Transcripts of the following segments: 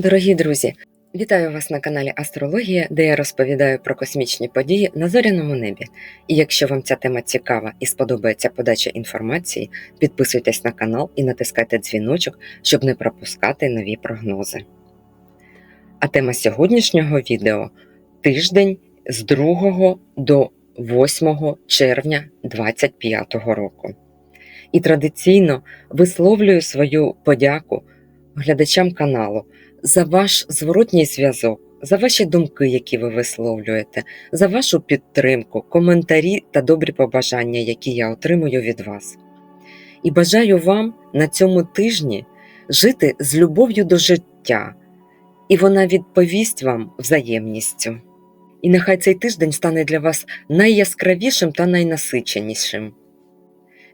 Дорогі друзі, вітаю вас на каналі Астрологія, де я розповідаю про космічні події на зоряному небі. І якщо вам ця тема цікава і сподобається подача інформації, підписуйтесь на канал і натискайте дзвіночок, щоб не пропускати нові прогнози. А тема сьогоднішнього відео тиждень з 2 до 8 червня 2025 року. І традиційно висловлюю свою подяку глядачам каналу за ваш зворотній зв'язок, за ваші думки, які ви висловлюєте, за вашу підтримку, коментарі та добрі побажання, які я отримую від вас. І бажаю вам на цьому тижні жити з любов'ю до життя, і вона відповість вам взаємністю. І нехай цей тиждень стане для вас найяскравішим та найнасиченішим.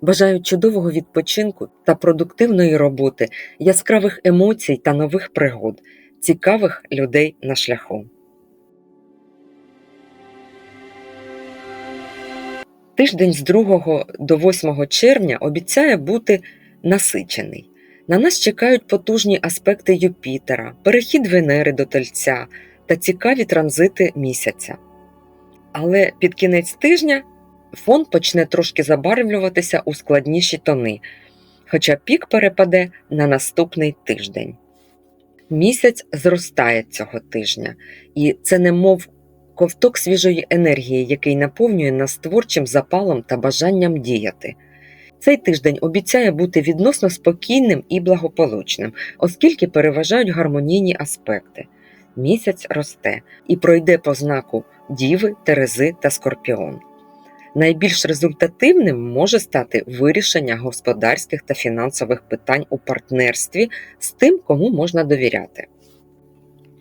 Бажаю чудового відпочинку та продуктивної роботи, яскравих емоцій та нових пригод, цікавих людей на шляху. Тиждень з 2 до 8 червня обіцяє бути насичений. На нас чекають потужні аспекти Юпітера, перехід Венери до Тельця та цікаві транзити місяця. Але під кінець тижня фон почне трошки забарвлюватися у складніші тони, хоча пік перепаде на наступний тиждень. Місяць зростає цього тижня, і це немов ковток свіжої енергії, який наповнює нас творчим запалом та бажанням діяти. Цей тиждень обіцяє бути відносно спокійним і благополучним, оскільки переважають гармонійні аспекти. Місяць росте і пройде по знаку Діви, Терези та Скорпіон. Найбільш результативним може стати вирішення господарських та фінансових питань у партнерстві з тим, кому можна довіряти.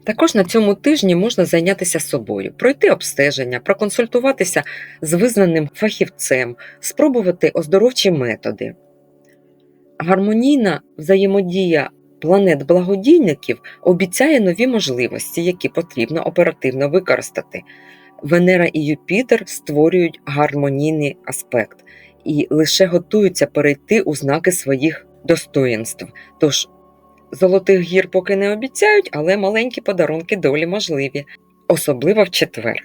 Також на цьому тижні можна зайнятися собою, пройти обстеження, проконсультуватися з визнаним фахівцем, спробувати оздоровчі методи. Гармонійна взаємодія планет благодійників обіцяє нові можливості, які потрібно оперативно використати. Венера і Юпітер створюють гармонійний аспект і лише готуються перейти у знаки своїх достоїнств. Тож золотих гір поки не обіцяють, але маленькі подарунки долі можливі, особливо в четвер.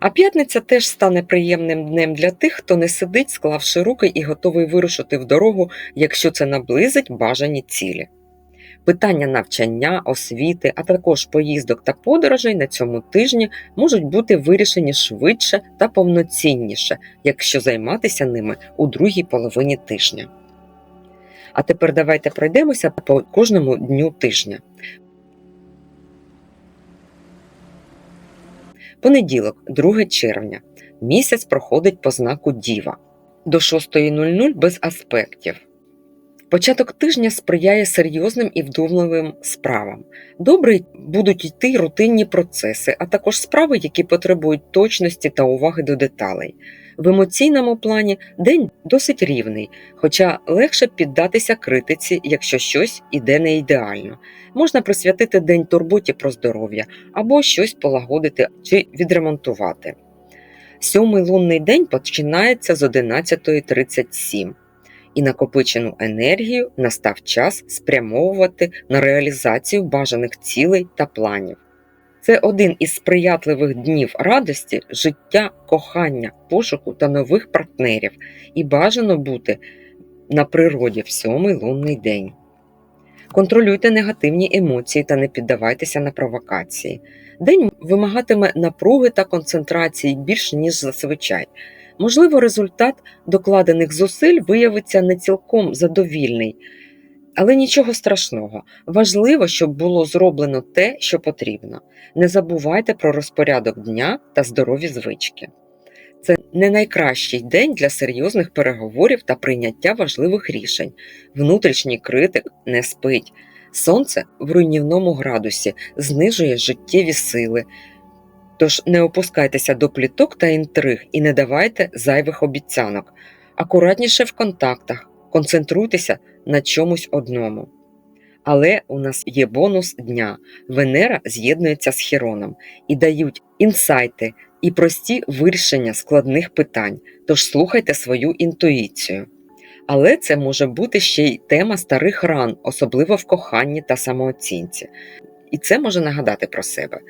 А п'ятниця теж стане приємним днем для тих, хто не сидить, склавши руки і готовий вирушити в дорогу, якщо це наблизить бажані цілі. Питання навчання, освіти, а також поїздок та подорожей на цьому тижні можуть бути вирішені швидше та повноцінніше, якщо займатися ними у другій половині тижня. А тепер давайте пройдемося по кожному дню тижня. Понеділок, 2 червня. Місяць проходить по знаку Діва до 6.00 без аспектів. Початок тижня сприяє серйозним і вдумливим справам. Добре будуть йти рутинні процеси, а також справи, які потребують точності та уваги до деталей. В емоційному плані день досить рівний, хоча легше піддатися критиці, якщо щось іде не ідеально. Можна присвятити день турботі про здоров'я або щось полагодити чи відремонтувати. Сьомий лунний день починається з 11.37 і накопичену енергію настав час спрямовувати на реалізацію бажаних цілей та планів. Це один із сприятливих днів радості, життя, кохання, пошуку та нових партнерів, і бажано бути на природі в сьомий лунний день. Контролюйте негативні емоції та не піддавайтеся на провокації. День вимагатиме напруги та концентрації більш ніж зазвичай. Можливо, результат докладених зусиль виявиться не цілком задовільний, але нічого страшного. Важливо, щоб було зроблено те, що потрібно. Не забувайте про розпорядок дня та здорові звички. Це не найкращий день для серйозних переговорів та прийняття важливих рішень. Внутрішній критик не спить. Сонце в руйнівному градусі знижує життєві сили. Тож не опускайтеся до пліток та інтриг і не давайте зайвих обіцянок. Акуратніше в контактах, концентруйтеся на чомусь одному. Але у нас є бонус дня. Венера з'єднується з Хіроном і дають інсайти і прості вирішення складних питань, тож слухайте свою інтуїцію. Але це може бути ще й тема старих ран, особливо в коханні та самооцінці. і це може нагадати про себе.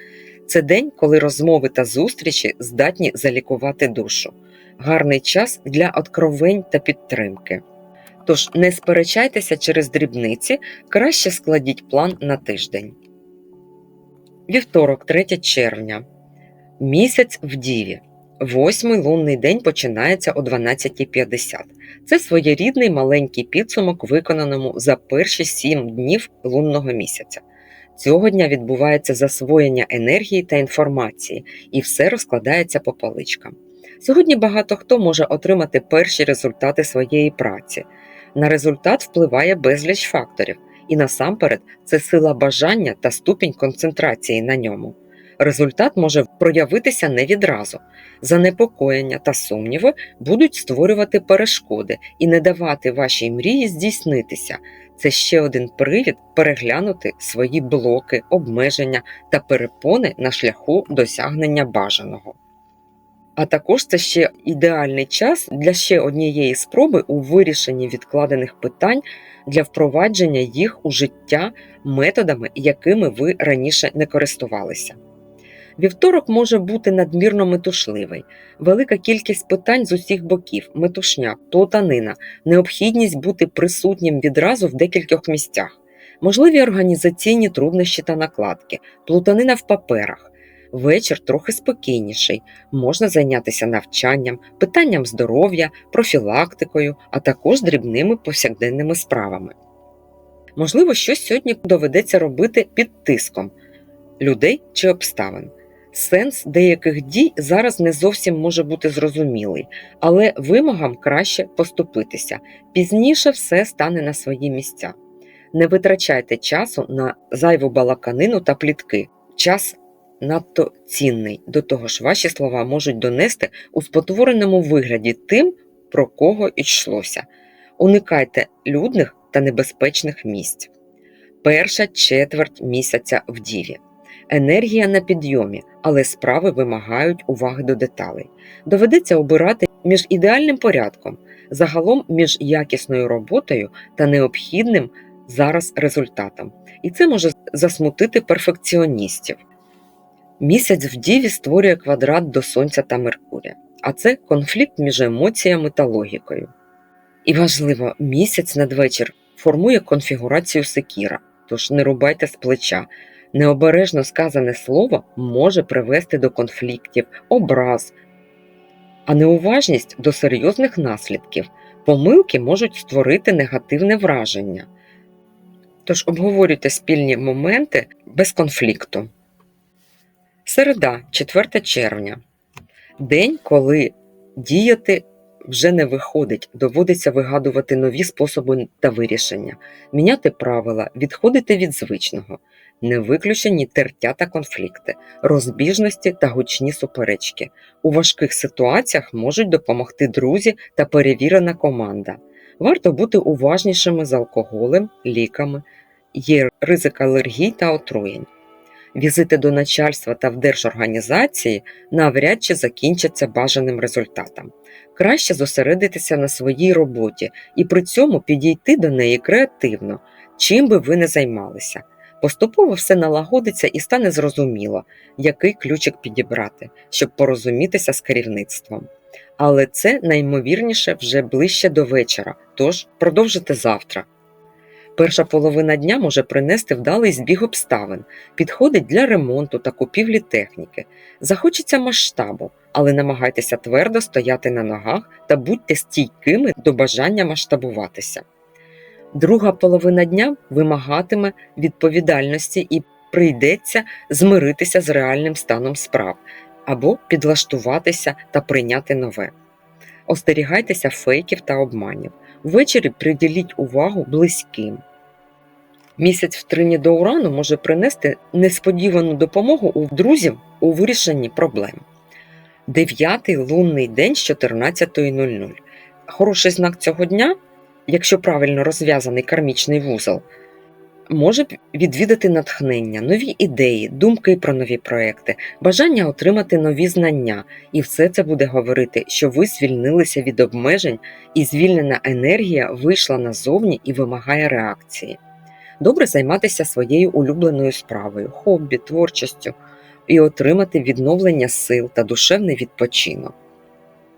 Це день, коли розмови та зустрічі здатні залікувати душу, гарний час для откровень та підтримки. Тож не сперечайтеся через дрібниці, краще складіть план на тиждень. Вівторок, 3 червня. Місяць в Діві. Восьмий лунний день починається о 12.50. Це своєрідний маленький підсумок, виконаному за перші сім днів лунного місяця. Цього дня відбувається засвоєння енергії та інформації, і все розкладається по поличкам. Сьогодні багато хто може отримати перші результати своєї праці. На результат впливає безліч факторів, і насамперед це сила бажання та ступінь концентрації на ньому. Результат може проявитися не відразу. Занепокоєння та сумніви будуть створювати перешкоди і не давати вашій мрії здійснитися. Це ще один привід переглянути свої блоки, обмеження та перепони на шляху досягнення бажаного. А також це ще ідеальний час для ще однієї спроби у вирішенні відкладених питань для впровадження їх у життя методами, якими ви раніше не користувалися. Вівторок може бути надмірно метушливий, велика кількість питань з усіх боків, метушня, плутанина, необхідність бути присутнім відразу в декількох місцях, можливі організаційні труднощі та накладки, плутанина в паперах. Вечір трохи спокійніший, можна зайнятися навчанням, питанням здоров'я, профілактикою, а також дрібними повсякденними справами. Можливо, щось сьогодні доведеться робити під тиском людей чи обставин. Сенс деяких дій зараз не зовсім може бути зрозумілий, але вимогам краще поступитися. Пізніше все стане на свої місця. Не витрачайте часу на зайву балаканину та плітки. Час надто цінний. До того ж, ваші слова можуть донести у спотвореному вигляді тим, про кого йшлося. Уникайте людних та небезпечних місць. Перша четверть місяця в діві. Енергія на підйомі, але справи вимагають уваги до деталей. Доведеться обирати між ідеальним порядком, загалом між якісною роботою та необхідним зараз результатом. І це може засмутити перфекціоністів. Місяць в Діві створює квадрат до Сонця та Меркурія, а це конфлікт між емоціями та логікою. І важливо, місяць надвечір формує конфігурацію секіра, тож не рубайте з плеча. Необережно сказане слово може привести до конфліктів, образ, а неуважність до серйозних наслідків. Помилки можуть створити негативне враження. Тож обговорюйте спільні моменти без конфлікту. Середа, 4 червня. День, коли діяти вже не виходить, доводиться вигадувати нові способи та вирішення, міняти правила, відходити від звичного, не виключені тертя та конфлікти, розбіжності та гучні суперечки. У важких ситуаціях можуть допомогти друзі та перевірена команда. Варто бути уважнішими з алкоголем, ліками, є ризик алергій та отруєнь. Візити до начальства та в держорганізації навряд чи закінчаться бажаним результатом. Краще зосередитися на своїй роботі і при цьому підійти до неї креативно, чим би ви не займалися. Поступово все налагодиться і стане зрозуміло, який ключик підібрати, щоб порозумітися з керівництвом. Але це наймовірніше вже ближче до вечора, тож продовжите завтра. Перша половина дня може принести вдалий збіг обставин, підходить для ремонту та купівлі техніки. Захочеться масштабу, але намагайтеся твердо стояти на ногах та будьте стійкими до бажання масштабуватися. Друга половина дня вимагатиме відповідальності і прийдеться змиритися з реальним станом справ або підлаштуватися та прийняти нове. Остерігайтеся фейків та обманів. Ввечері приділіть увагу близьким. Місяць в трині до урану може принести несподівану допомогу у друзів у вирішенні проблем. Дев'ятий лунний день з 14.00. Хороший знак цього дня, якщо правильно розв'язаний кармічний вузол, може відвідати натхнення, нові ідеї, думки про нові проекти, бажання отримати нові знання, і все це буде говорити, що ви звільнилися від обмежень, і звільнена енергія вийшла назовні і вимагає реакції. Добре займатися своєю улюбленою справою, хобі, творчістю і отримати відновлення сил та душевний відпочинок.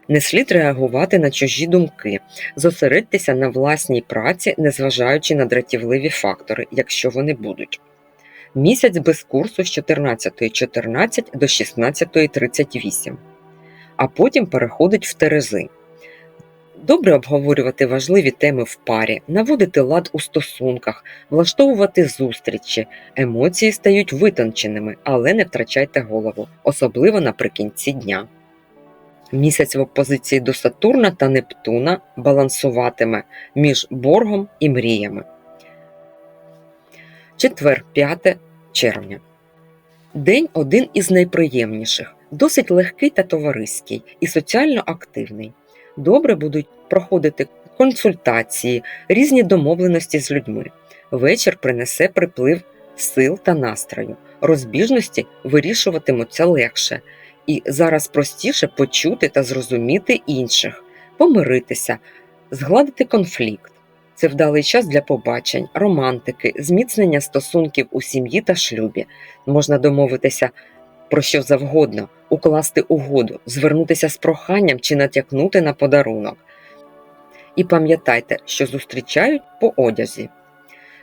Не слід реагувати на чужі думки, зосередьтеся на власній праці, незважаючи на дратівливі фактори, якщо вони будуть. Місяць без курсу з 14.14 до 16.38, а потім переходить в Терези. Добре обговорювати важливі теми в парі, наводити лад у стосунках, влаштовувати зустрічі. Емоції стають витонченими, але не втрачайте голову, особливо наприкінці дня. Місяць в опозиції до Сатурна та Нептуна балансуватиме між боргом і мріями. Четвер, 5 червня. День один із найприємніших, досить легкий та товариський і соціально активний. Добре будуть проходити консультації, різні домовленості з людьми. Вечір принесе приплив сил та настрою. Розбіжності вирішуватимуться легше, і зараз простіше почути та зрозуміти інших, помиритися, згладити конфлікт. Це вдалий час для побачень, романтики, зміцнення стосунків у сім'ї та шлюбі. Можна домовитися про що завгодно, укласти угоду, звернутися з проханням чи натякнути на подарунок. І пам'ятайте, що зустрічають по одязі.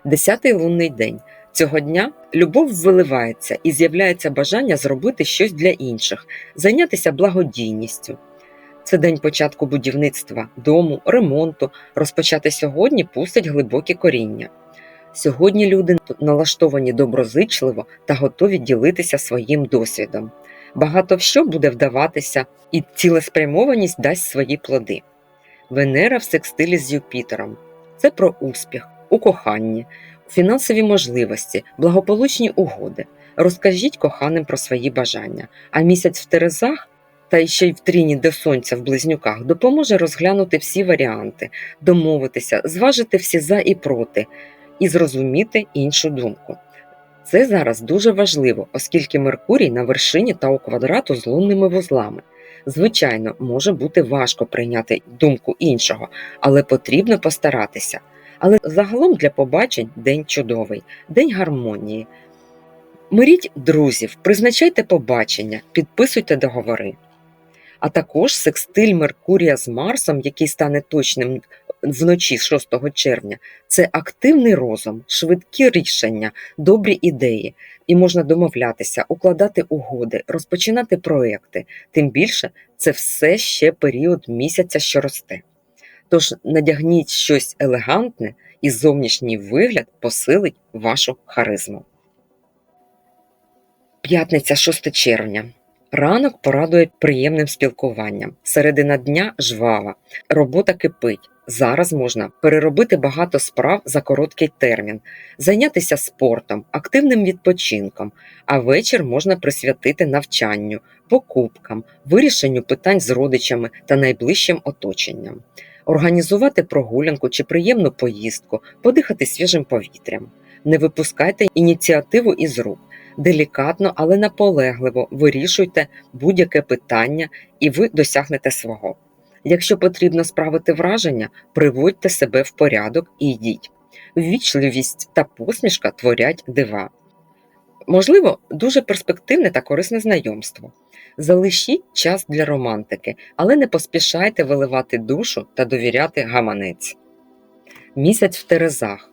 Десятий лунний день. Цього дня любов виливається і з'являється бажання зробити щось для інших, зайнятися благодійністю. Це день початку будівництва, дому, ремонту. Розпочати сьогодні пустить глибокі коріння. Сьогодні люди налаштовані доброзичливо та готові ділитися своїм досвідом. Багато в що буде вдаватися, і цілеспрямованість дасть свої плоди. Венера в секстилі з Юпітером це про успіх, у коханні, фінансові можливості, благополучні угоди. Розкажіть коханим про свої бажання, а місяць в Терезах та ще й в тріні до сонця в близнюках допоможе розглянути всі варіанти, домовитися, зважити всі за і проти і зрозуміти іншу думку. Це зараз дуже важливо, оскільки Меркурій на вершині та у квадрату з лунними вузлами. Звичайно, може бути важко прийняти думку іншого, але потрібно постаратися. Але загалом для побачень день чудовий, день гармонії. Миріть друзів, призначайте побачення, підписуйте договори. А також секстиль Меркурія з Марсом, який стане точним вночі 6 червня, це активний розум, швидкі рішення, добрі ідеї, і можна домовлятися, укладати угоди, розпочинати проекти. Тим більше це все ще період місяця, що росте. Тож надягніть щось елегантне і зовнішній вигляд посилить вашу харизму. П'ятниця 6 червня. Ранок порадує приємним спілкуванням. Середина дня жвава, робота кипить. Зараз можна переробити багато справ за короткий термін, зайнятися спортом, активним відпочинком, а вечір можна присвятити навчанню, покупкам, вирішенню питань з родичами та найближчим оточенням, організувати прогулянку чи приємну поїздку, подихати свіжим повітрям. Не випускайте ініціативу із рук. Делікатно, але наполегливо вирішуйте будь-яке питання, і ви досягнете свого. Якщо потрібно справити враження, приводьте себе в порядок і йдіть. Ввічливість та посмішка творять дива. Можливо, дуже перспективне та корисне знайомство. Залишіть час для романтики, але не поспішайте виливати душу та довіряти гаманець. Місяць в Терезах.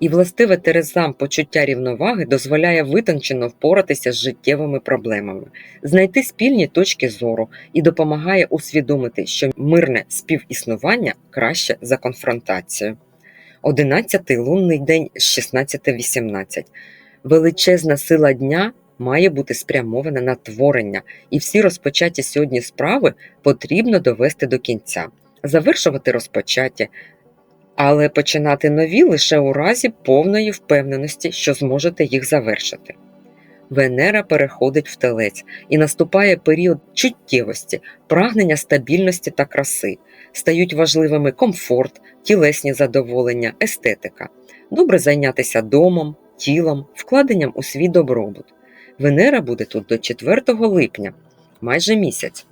І властиве Терезам почуття рівноваги дозволяє витончено впоратися з життєвими проблемами, знайти спільні точки зору і допомагає усвідомити, що мирне співіснування краще за конфронтацію. Одинадцятий лунний день з 16.18. Величезна сила дня має бути спрямована на творення, і всі розпочаті сьогодні справи потрібно довести до кінця, завершувати розпочаті, але починати нові лише у разі повної впевненості, що зможете їх завершити. Венера переходить в телець і наступає період чуттєвості, прагнення стабільності та краси, стають важливими комфорт, тілесні задоволення, естетика, добре зайнятися домом, тілом, вкладенням у свій добробут. Венера буде тут до 4 липня, майже місяць.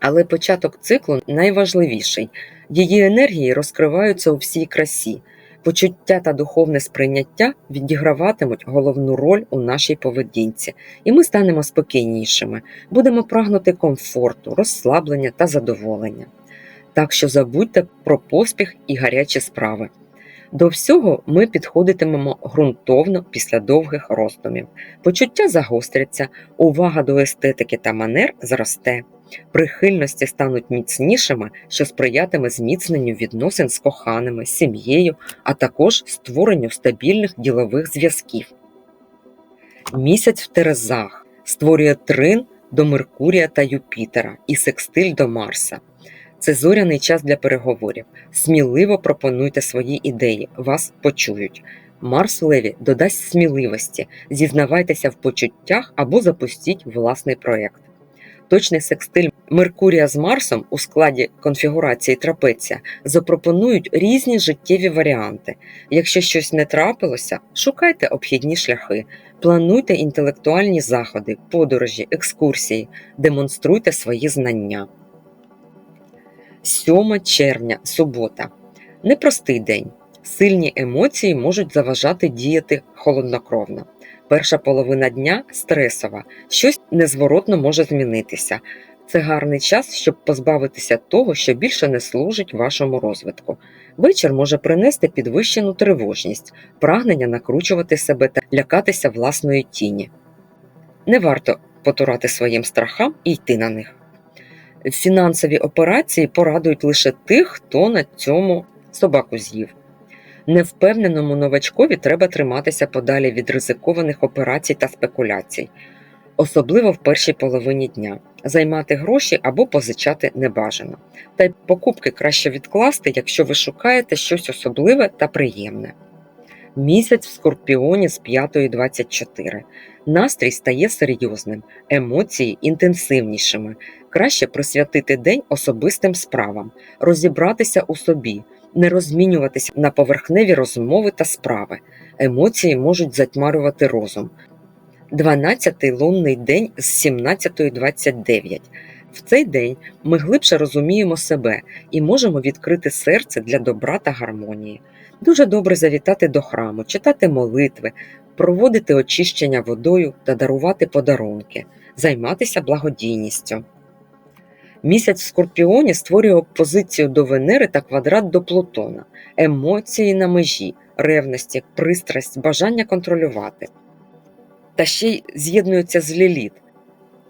Але початок циклу найважливіший. Її енергії розкриваються у всій красі. Почуття та духовне сприйняття відіграватимуть головну роль у нашій поведінці, і ми станемо спокійнішими, будемо прагнути комфорту, розслаблення та задоволення. Так що забудьте про поспіх і гарячі справи. До всього ми підходитимемо ґрунтовно після довгих роздумів. Почуття загостряться, увага до естетики та манер зросте, прихильності стануть міцнішими, що сприятиме зміцненню відносин з коханими, сім'єю, а також створенню стабільних ділових зв'язків. Місяць в Терезах створює трин до Меркурія та Юпітера і секстиль до Марса. Це зоряний час для переговорів. Сміливо пропонуйте свої ідеї, вас почують. Марс Леві додасть сміливості, зізнавайтеся в почуттях або запустіть власний проєкт. Точний секстиль Меркурія з Марсом у складі конфігурації трапеція запропонують різні життєві варіанти. Якщо щось не трапилося, шукайте обхідні шляхи, плануйте інтелектуальні заходи, подорожі, екскурсії, демонструйте свої знання. 7 червня, субота. Непростий день. Сильні емоції можуть заважати діяти холоднокровно. Перша половина дня стресова, щось незворотно може змінитися. Це гарний час, щоб позбавитися того, що більше не служить вашому розвитку. Вечір може принести підвищену тривожність, прагнення накручувати себе та лякатися власної тіні. Не варто потурати своїм страхам і йти на них фінансові операції порадують лише тих, хто на цьому собаку з'їв. Невпевненому новачкові треба триматися подалі від ризикованих операцій та спекуляцій, особливо в першій половині дня, займати гроші або позичати небажано. Та й покупки краще відкласти, якщо ви шукаєте щось особливе та приємне. Місяць в скорпіоні з 5.24. Настрій стає серйозним, емоції інтенсивнішими. Краще присвятити день особистим справам, розібратися у собі, не розмінюватися на поверхневі розмови та справи. Емоції можуть затьмарювати розум. 12-й лунний день з 17.29. В цей день ми глибше розуміємо себе і можемо відкрити серце для добра та гармонії. Дуже добре завітати до храму, читати молитви, проводити очищення водою та дарувати подарунки, займатися благодійністю. Місяць в Скорпіоні створює опозицію до Венери та квадрат до Плутона, емоції на межі, ревності, пристрасть, бажання контролювати. Та ще й з'єднуються з Ліліт.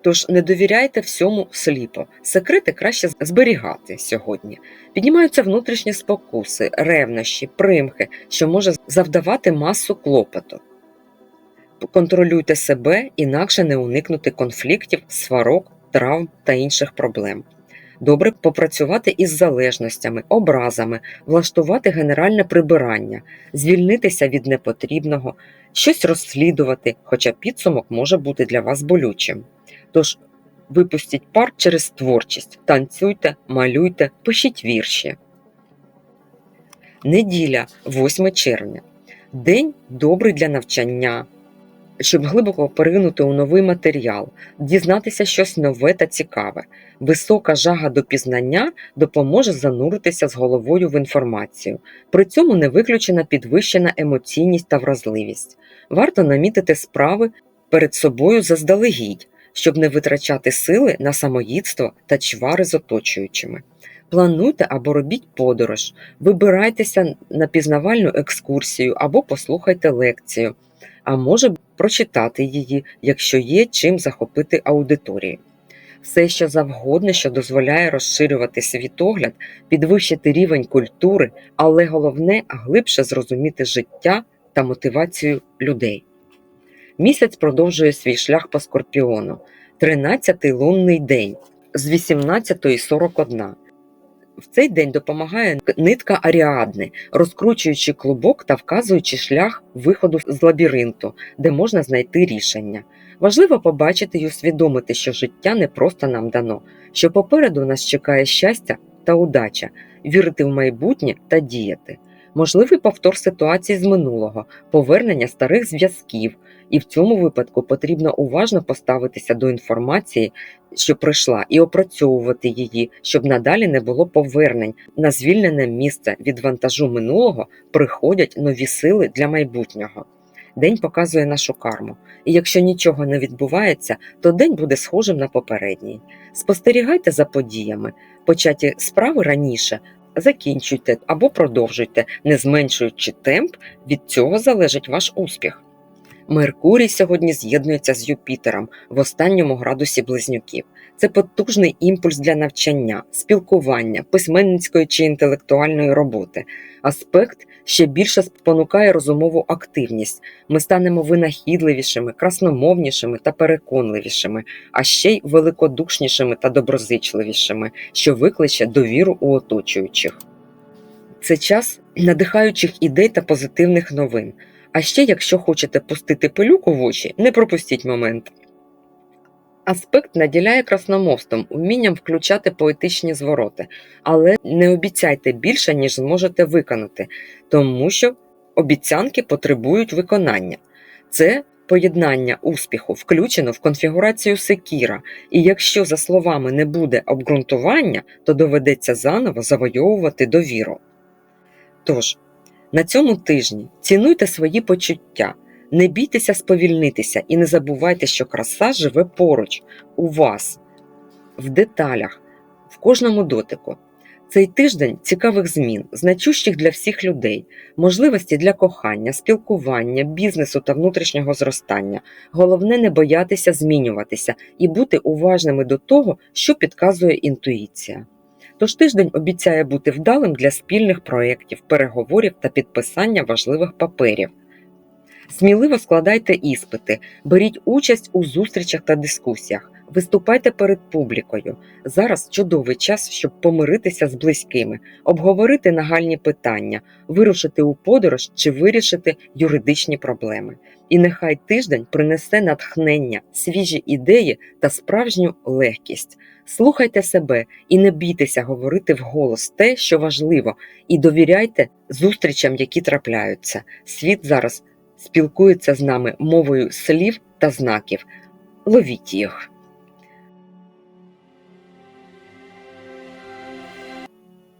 Тож не довіряйте всьому сліпо. Секрети краще зберігати сьогодні. Піднімаються внутрішні спокуси, ревнощі, примхи, що може завдавати масу клопоту. Контролюйте себе, інакше не уникнути конфліктів, сварок, травм та інших проблем. Добре попрацювати із залежностями, образами, влаштувати генеральне прибирання, звільнитися від непотрібного, щось розслідувати, хоча підсумок може бути для вас болючим. Тож випустіть пар через творчість, танцюйте, малюйте, пишіть вірші. Неділя, 8 червня. День добрий для навчання, щоб глибоко поринути у новий матеріал, дізнатися щось нове та цікаве. Висока жага до пізнання допоможе зануритися з головою в інформацію. При цьому не виключена підвищена емоційність та вразливість. Варто намітити справи перед собою заздалегідь, щоб не витрачати сили на самоїдство та чвари з оточуючими. Плануйте або робіть подорож, вибирайтеся на пізнавальну екскурсію або послухайте лекцію, а може прочитати її, якщо є чим захопити аудиторію. Все що завгодно, що дозволяє розширювати світогляд, підвищити рівень культури, але головне глибше зрозуміти життя та мотивацію людей. Місяць продовжує свій шлях по скорпіону, 13-й лунний день з 18.41. В цей день допомагає нитка Аріадни, розкручуючи клубок та вказуючи шлях виходу з лабіринту, де можна знайти рішення. Важливо побачити і усвідомити, що життя не просто нам дано, що попереду нас чекає щастя та удача, вірити в майбутнє та діяти. можливий повтор ситуації з минулого, повернення старих зв'язків, і в цьому випадку потрібно уважно поставитися до інформації, що прийшла, і опрацьовувати її, щоб надалі не було повернень. На звільнене місце від вантажу минулого приходять нові сили для майбутнього. День показує нашу карму, і якщо нічого не відбувається, то день буде схожим на попередній. Спостерігайте за подіями, початі справи раніше, закінчуйте або продовжуйте, не зменшуючи темп, від цього залежить ваш успіх. Меркурій сьогодні з'єднується з Юпітером в останньому градусі близнюків. Це потужний імпульс для навчання, спілкування, письменницької чи інтелектуальної роботи. Аспект ще більше спонукає розумову активність. Ми станемо винахідливішими, красномовнішими та переконливішими, а ще й великодушнішими та доброзичливішими, що викличе довіру у оточуючих. Це час надихаючих ідей та позитивних новин. А ще, якщо хочете пустити пилюку в очі, не пропустіть момент. Аспект наділяє красномовством, вмінням включати поетичні звороти, але не обіцяйте більше, ніж зможете виконати, тому що обіцянки потребують виконання. Це поєднання успіху включено в конфігурацію секіра, і якщо, за словами, не буде обґрунтування, то доведеться заново завойовувати довіру. Тож, на цьому тижні цінуйте свої почуття, не бійтеся сповільнитися і не забувайте, що краса живе поруч, у вас, в деталях, в кожному дотику. Цей тиждень цікавих змін, значущих для всіх людей, можливості для кохання, спілкування, бізнесу та внутрішнього зростання. Головне не боятися змінюватися і бути уважними до того, що підказує інтуїція. Тож тиждень обіцяє бути вдалим для спільних проєктів, переговорів та підписання важливих паперів. Сміливо складайте іспити, беріть участь у зустрічах та дискусіях, виступайте перед публікою. Зараз чудовий час, щоб помиритися з близькими, обговорити нагальні питання, вирушити у подорож чи вирішити юридичні проблеми. І нехай тиждень принесе натхнення, свіжі ідеї та справжню легкість. Слухайте себе і не бійтеся говорити вголос те, що важливо, і довіряйте зустрічам, які трапляються. Світ зараз спілкується з нами мовою слів та знаків. Ловіть їх.